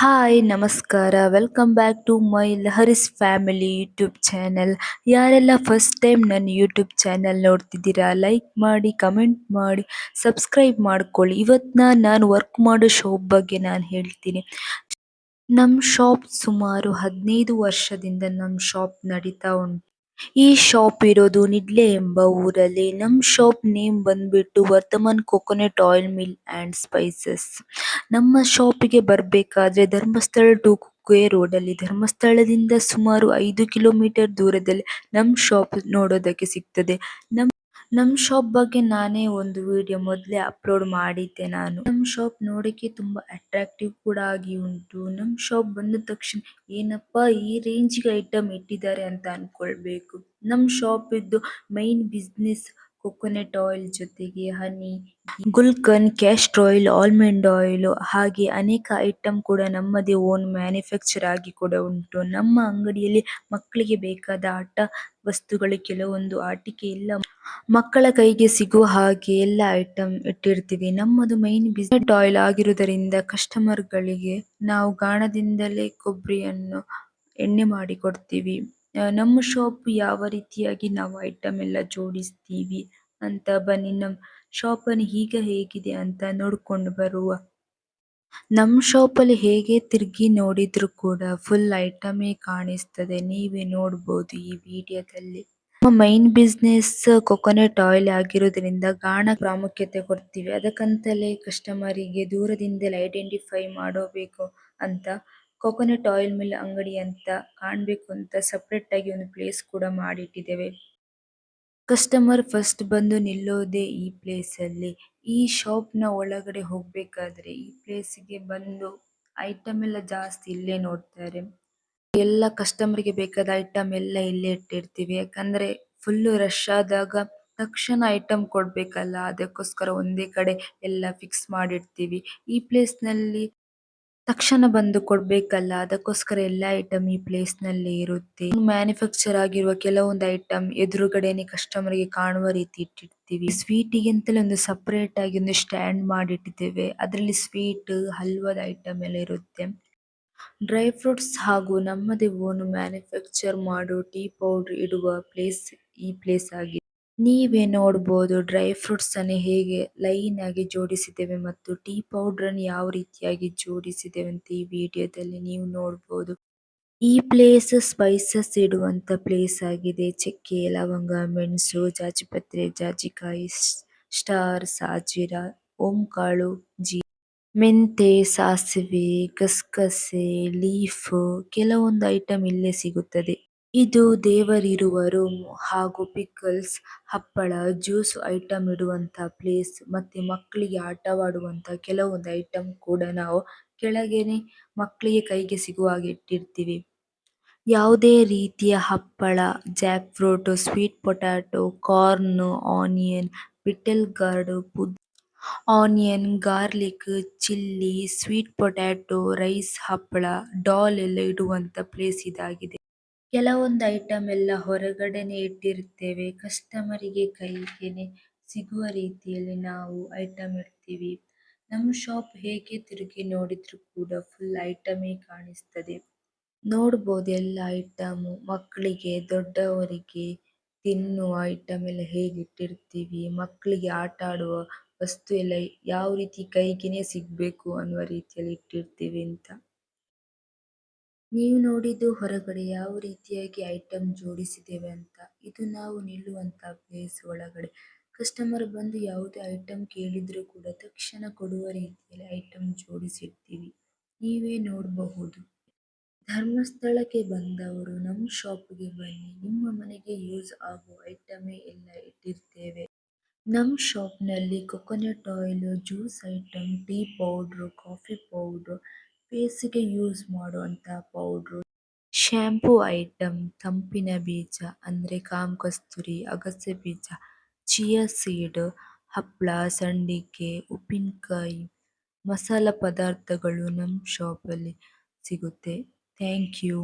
Hi, ನಮಸ್ಕಾರ. Welcome back to my Laharis family YouTube channel ಯಾರೆಲ್ಲ first time ನನ್ನ YouTube channel ನೋಡ್ತಿದ್ದೀರಾ like ಮಾಡಿ ಕಮೆಂಟ್ ಮಾಡಿ ಸಬ್ಸ್ಕ್ರೈಬ್ ಮಾಡ್ಕೊಳ್ಳಿ. ಇವತ್ತಿನ ನಾನು ವರ್ಕ್ ಮಾಡೋ ಶಾಪ್ ಬಗ್ಗೆ ನಾನು ಹೇಳ್ತೀನಿ. ನಮ್ಮ ಶಾಪ್ ಸುಮಾರು ಹದಿನೈದು ವರ್ಷದಿಂದ ನಮ್ಮ ಶಾಪ್ ನಡೀತಾ ಉಂಟು. ಈ ಶಾಪ್ ಇರೋದು ನಿಡ್ಲೆ ಎಂಬ ಊರಲ್ಲಿ. ನಮ್ ಶಾಪ್ ನೇಮ್ ಬಂದ್ಬಿಟ್ಟು Vartaman coconut oil mill and spices ನಮ್ಮ ಶಾಪ್ಗೆ ಬರ್ಬೇಕಾದ್ರೆ ಧರ್ಮಸ್ಥಳ ಟು ಕುಕ್ಕೆ ರೋಡ್ ಅಲ್ಲಿ. ಧರ್ಮಸ್ಥಳದಿಂದ ಸುಮಾರು ಐದು ಕಿಲೋಮೀಟರ್ ದೂರದಲ್ಲಿ ನಮ್ ಶಾಪ್ ನೋಡೋದಕ್ಕೆ ಸಿಗ್ತದೆ. ನಮ್ ನಮ್ ಶಾಪ್ ಬಗ್ಗೆ ನಾನೇ ಒಂದು ವಿಡಿಯೋ ಮೊದಲೇ ಅಪ್ಲೋಡ್ ಮಾಡಿದ್ದೆ ನಾನು. ನಮ್ ಶಾಪ್ ನೋಡಕ್ಕೆ ತುಂಬಾ ಅಟ್ರಾಕ್ಟಿವ್ ಕೂಡ ಆಗಿ ಉಂಟು. ನಮ್ ಶಾಪ್ ಬಂದ ತಕ್ಷಣ ಏನಪ್ಪಾ ಈ ರೇಂಜ್ಗೆ ಐಟಂ ಇಟ್ಟಿದ್ದಾರೆ ಅಂತ ಅನ್ಕೊಳ್ಬೇಕು. ನಮ್ ಶಾಪ್ ಇದ್ದು ಮೈನ್ ಬಿಸ್ನೆಸ್ ಕೋಕೋನಟ್ ಆಯಿಲ್ ಜೊತೆಗೆ honey, gulkand, castor oil, almond oil ಹಾಗೆ ಅನೇಕ ಐಟಂ ಕೂಡ ನಮ್ಮದೇ ಓನ್ ಮ್ಯಾನುಫ್ಯಾಕ್ಚರ್ ಆಗಿ ಕೂಡ ಉಂಟು. ನಮ್ಮ ಅಂಗಡಿಯಲ್ಲಿ ಮಕ್ಕಳಿಗೆ ಬೇಕಾದ ಆಟ ವಸ್ತುಗಳು ಕೆಲವೊಂದು ಆಟಿಕೆ ಇಲ್ಲ. ಮಕ್ಕಳ ಕೈಗೆ ಸಿಗುವ ಹಾಗೆ ಎಲ್ಲ ಐಟಂ ಇಟ್ಟಿರ್ತೀವಿ. ನಮ್ಮದು ಮೈನ್ ಬಿಸ್ನೆಸ್ ಆಯಿಲ್ ಆಗಿರುವುದರಿಂದ ಕಸ್ಟಮರ್ ಗಳಿಗೆ ನಾವು ಗಾಣದಿಂದಲೇ ಕೊಬ್ಬರಿಯನ್ನು ಎಣ್ಣೆ ಮಾಡಿ ಕೊಡ್ತೀವಿ. ನಮ್ಮ ಶಾಪ್ ಯಾವ ರೀತಿಯಾಗಿ ನಾವು ಐಟಮ್ ಎಲ್ಲ ಜೋಡಿಸ್ತೀವಿ ಅಂತ ಬನ್ನಿ. ನಮ್ಮ ಶಾಪ್ ಅನ್ನು ಈಗ ಹೇಗಿದೆ ಅಂತ ನೋಡ್ಕೊಂಡು ಬರುವ. ನಮ್ಮ ಶಾಪ್ ಅಲ್ಲಿ ಹೇಗೆ ತಿರುಗಿ ನೋಡಿದ್ರು ಕೂಡ ಫುಲ್ ಐಟಮೇ ಕಾಣಿಸ್ತದೆ. ನೀವೇ ನೋಡ್ಬೋದು ಈ ವಿಡಿಯೋದಲ್ಲಿ. ನಮ್ಮ ಮೈನ್ ಬಿಸ್ನೆಸ್ ಕೊಕೊನಟ್ ಆಯಿಲ್ ಆಗಿರೋದ್ರಿಂದ ಗಾಣ ಪ್ರಾಮುಖ್ಯತೆ ಕೊಡ್ತೀವಿ. ಅದಕ್ಕಂತಲೇ ಕಸ್ಟಮರಿಗೆ ದೂರದಿಂದಲೇ ಐಡೆಂಟಿಫೈ ಮಾಡಬೇಕು ಅಂತ ಕೋಕೋನಟ್ ಆಯಿಲ್ ಮಿಲ್ ಅಂಗಡಿ ಅಂತ ಕಾಣ್ಬೇಕು ಅಂತ ಸಪರೇಟ್ ಆಗಿ ಒಂದು ಪ್ಲೇಸ್ ಕೂಡ ಮಾಡಿ ಇಟ್ಟಿದ್ದೇವೆ ಕಸ್ಟಮರ್ ಫಸ್ಟ್ ಬಂದು ನಿಲ್ಲೋದೇ ಈ ಪ್ಲೇಸ್ ಅಲ್ಲಿ. ಈ ಶಾಪ್ನ ಒಳಗಡೆ ಹೋಗ್ಬೇಕಾದ್ರೆ ಈ ಪ್ಲೇಸ್ಗೆ ಬಂದು ಐಟಮ್ ಎಲ್ಲ ಜಾಸ್ತಿ ಇಲ್ಲೇ ನೋಡ್ತಾರೆ. ಎಲ್ಲ ಕಸ್ಟಮರ್ಗೆ ಬೇಕಾದ ಐಟಮ್ ಎಲ್ಲ ಇಲ್ಲೇ ಇಟ್ಟಿರ್ತೀವಿ. ಯಾಕಂದ್ರೆ ಫುಲ್ ರಶ್ ಆದಾಗ ತಕ್ಷಣ ಐಟಮ್ ಕೊಡ್ಬೇಕಲ್ಲ, ಅದಕ್ಕೋಸ್ಕರ ಒಂದೇ ಕಡೆ ಎಲ್ಲ ಫಿಕ್ಸ್ ಮಾಡಿರ್ತೀವಿ. ಈ ಪ್ಲೇಸ್ನಲ್ಲಿ ತಕ್ಷಣ ಬಂದು ಕೊಡ್ಬೇಕಲ್ಲ, ಅದಕ್ಕೋಸ್ಕರ ಎಲ್ಲ ಐಟಮ್ ಈ ಪ್ಲೇಸ್ನಲ್ಲಿ ಇರುತ್ತೆ. ಮ್ಯಾನುಫ್ಯಾಕ್ಚರ್ ಆಗಿರುವ ಕೆಲವೊಂದು ಐಟಮ್ ಎದುರುಗಡೆನೆ ಕಸ್ಟಮರ್ಗೆ ಕಾಣುವ ರೀತಿ ಇಟ್ಟಿರ್ತೀವಿ. ಸ್ವೀಟ್ ಅಂತಲೇ ಒಂದು ಸಪರೇಟ್ ಆಗಿ ಒಂದು ಸ್ಟ್ಯಾಂಡ್ ಮಾಡಿ ಇಟ್ಟಿದ್ದೇವೆ ಅದರಲ್ಲಿ ಸ್ವೀಟ್ ಹಲ್ವಾದ ಐಟಮ್ ಎಲ್ಲ ಇರುತ್ತೆ. ಡ್ರೈ ಫ್ರೂಟ್ಸ್ ಹಾಗೂ ನಮ್ಮದೇ ಓನ್ ಮ್ಯಾನುಫ್ಯಾಕ್ಚರ್ ಮಾಡೋ ಟೀ ಪೌಡರ್ ಇಡುವ ಪ್ಲೇಸ್ ಈ ಪ್ಲೇಸ್ ಆಗಿದೆ ನೀವೇ ನೋಡಬಹುದು ಡ್ರೈ ಫ್ರೂಟ್ಸ್ ಅನ್ನು ಹೇಗೆ ಲೈನ್ ಆಗಿ ಜೋಡಿಸಿದ್ದೇವೆ ಮತ್ತು ಟೀ ಪೌಡರ್ ಅನ್ನು ಯಾವ ರೀತಿಯಾಗಿ ಜೋಡಿಸಿದ್ದೇವೆ ಅಂತ ಈ ವಿಡಿಯೋದಲ್ಲಿ ನೀವು ನೋಡಬಹುದು. ಈ ಪ್ಲೇಸ್ ಸ್ಪೈಸಸ್ ಇಡುವಂತ ಪ್ಲೇಸ್ ಆಗಿದೆ ಚಕ್ಕೆ, ಲವಂಗ, ಮೆಣಸು, ಜಾಜಿಪತ್ರೆ, ಜಾಜಿಕಾಯಿ, ಸ್ಟಾರ್, ಸಾಜಿರ, ಓಂಕಾಳು, ಜೀ, ಮೆಂತೆ, ಸಾಸಿವೆ, ಗಸಗಸೆ, ಲೀಫ್, ಕೆಲವೊಂದು ಐಟಂ ಇಲ್ಲೇ ಸಿಗುತ್ತದೆ ಇದು ದೇವರಿರುವ ರೂಮ್ ಹಾಗೂ ಪಿಕಲ್ಸ್ ಹಪ್ಪಳ, ಜ್ಯೂಸ್ ಐಟಂ ಇಡುವಂತ ಪ್ಲೇಸ್ ಮತ್ತೆ ಮಕ್ಕಳಿಗೆ ಆಟವಾಡುವಂತ ಕೆಲವೊಂದು ಐಟಂ ಕೂಡ ನಾವು ಕೆಳಗೇನೆ ಮಕ್ಕಳಿಗೆ ಕೈಗೆ ಸಿಗುವ ಹಾಗೆ ಇಟ್ಟಿರ್ತೀವಿ. ಯಾವುದೇ ರೀತಿಯ ಹಪ್ಪಳ jack fruit sweet potato, corn, onion, bitter gourd onion, garlic, chilli, sweet potato, rice ಹಪ್ಪಳ, ಡಾಲ್ ಎಲ್ಲ ಇಡುವಂತ ಪ್ಲೇಸ್ ಇದಾಗಿದೆ. ಕೆಲವೊಂದು ಐಟಂ ಎಲ್ಲ ಹೊರಗಡೆನೆ ಇಟ್ಟಿರ್ತೇವೆ. ಕಸ್ಟಮರಿಗೆ ಕೈಗೆನೆ ಸಿಗುವ ರೀತಿಯಲ್ಲಿ ನಾವು ಐಟಂ ಇಡ್ತೀವಿ. ನಮ್ಮ ಶಾಪ್ ಹೇಗೆ ತಿರುಗಿ ನೋಡಿದ್ರು ಕೂಡ ಫುಲ್ ಐಟಮೇ ಕಾಣಿಸ್ತದೆ. ನೋಡಬಹುದು ಎಲ್ಲ ಐಟಂ ಮಕ್ಕಳಿಗೆ, ದೊಡ್ಡವರಿಗೆ ತಿನ್ನುವ ಐಟಂ ಎಲ್ಲ ಹೇಗೆ ಇಟ್ಟಿರ್ತೀವಿ. ಮಕ್ಕಳಿಗೆ ಆಟ ಆಡುವ ವಸ್ತು ಎಲ್ಲ ಯಾವ ರೀತಿ ಕೈಗೆನೆ ಸಿಗ್ಬೇಕು ಅನ್ನುವ ರೀತಿಯಲ್ಲಿ ಇಟ್ಟಿರ್ತೀವಿ ಅಂತ. ನೀವು ನೋಡಿದ್ದು ಹೊರಗಡೆ ಯಾವ ರೀತಿಯಾಗಿ ಐಟಂ ಜೋಡಿಸಿದ್ದೇವೆ ಅಂತ. ಇದು ನಾವು ನಿಲ್ಲುವಂತ ಪ್ಲೇಸ್ ಒಳಗಡೆ. ಕಸ್ಟಮರ್ ಬಂದು ಯಾವುದೇ ಐಟಂ ಕೇಳಿದ್ರು ಕೂಡ ತಕ್ಷಣ ಕೊಡುವ ರೀತಿಯಲ್ಲಿ ಐಟಂ ಜೋಡಿಸಿರ್ತೀವಿ. ನೀವೇ ನೋಡಬಹುದು. ಧರ್ಮಸ್ಥಳಕ್ಕೆ ಬಂದವರು ನಮ್ಮ ಶಾಪ್ಗೆ ಬನ್ನಿ. ನಿಮ್ಮ ಮನೆಗೆ ಯೂಸ್ ಆಗುವ ಐಟಮೇ ಎಲ್ಲ ಇಟ್ಟಿರ್ತೇವೆ. ನಮ್ಮ ಶಾಪ್ನಲ್ಲಿ coconut oil juice item tea powder coffee powder ಫೇಸಿಗೆ use ಮಾಡುವಂತ ಪೌಡ್ರು ಶಾಂಪೂ ಐಟಮ್ ತಂಪಿನ ಬೀಜ ಅಂದ್ರೆ ಕಾಮ ಕಸ್ತೂರಿ, ಅಗಸೆ ಬೀಜ ಚಿಯಾ ಸೀಡ್ ಹಪ್ಪಳ ಸಂಡಿಗೆ ಉಪ್ಪಿನಕಾಯಿ, ಮಸಾಲ ಪದಾರ್ಥಗಳು ನಮ್ಮ ಶಾಪಲ್ಲಿ ಸಿಗುತ್ತೆ. Thank you